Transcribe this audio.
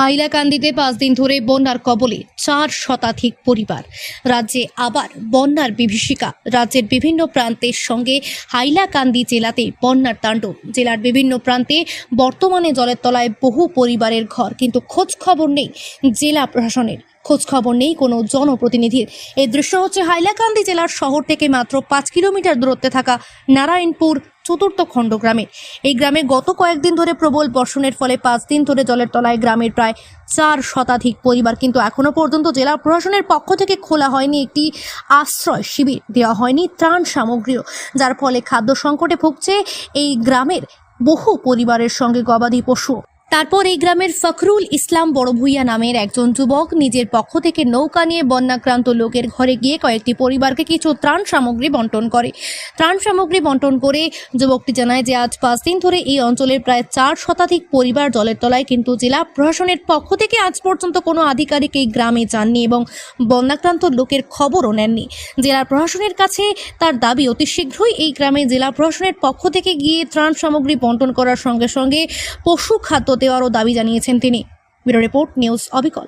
হাইলাকান্দিতে পাঁচ দিন ধরে বন্যার কবলে চার শতাধিক পরিবার। রাজ্যে আবার বন্যার বিভীষিকা। রাজ্যের বিভিন্ন প্রান্তের সঙ্গে হাইলাকান্দি জেলাতে বন্যার তাণ্ডব। জেলার বিভিন্ন প্রান্তে বর্তমানে জলের তলায় বহু পরিবারের ঘর, কিন্তু খোঁজ খবর নেই জেলা প্রশাসনের। খোঁজ খবর নেই কোনো জনপ্রতিনিধির। এই দৃশ্য হচ্ছে হাইলাকান্দি জেলার শহর থেকে মাত্র পাঁচ কিলোমিটার দূরত্বে থাকা নারায়ণপুর চতুর্থ খণ্ড গ্রামে। এই গ্রামে গত কয়েকদিন ধরে প্রবল বর্ষণের ফলে পাঁচ দিন ধরে জলের তলায় গ্রামের প্রায় চার শতাধিক পরিবার কিন্তু এখনও পর্যন্ত জেলা প্রশাসনের পক্ষ থেকে খোলা হয়নি একটি আশ্রয় শিবির। দেওয়া হয়নি ত্রাণ সামগ্রীও, যার ফলে খাদ্য সংকটে ভুগছে এই গ্রামের বহু পরিবারের সঙ্গে গবাদি পশু। তারপর এই গ্রামের ফখরুল ইসলাম বড়ভুইয়া নামের একজন যুবক নিজের পক্ষ থেকে নৌকা নিয়ে বন্যাক্রান্ত লোকের ঘরে গিয়ে কয়েকটি পরিবারকে কিছু ত্রাণ সামগ্রী বন্টন করে। ত্রাণ সামগ্রী বন্টন করে যুবকটি জানায় যে আজ পাঁচ দিন ধরে এই অঞ্চলের প্রায় চার শতাধিক পরিবার জলের তলায় কিন্তু জেলা প্রশাসনের পক্ষ থেকে আজ পর্যন্ত কোনো আধিকারিক এই গ্রামে যাননি এবং বন্যাক্রান্ত লোকের খবরও নেননি। জেলা প্রশাসনের কাছে তার দাবি, অতি শীঘ্রই এই গ্রামে জেলা প্রশাসনের পক্ষ থেকে গিয়ে ত্রাণ সামগ্রী বন্টন করার সঙ্গে সঙ্গে পশু খাদ্য দেওয়ারও দাবি জানিয়েছেন তিনি। ব্যুরো রিপোর্ট নিউজ অবিকল।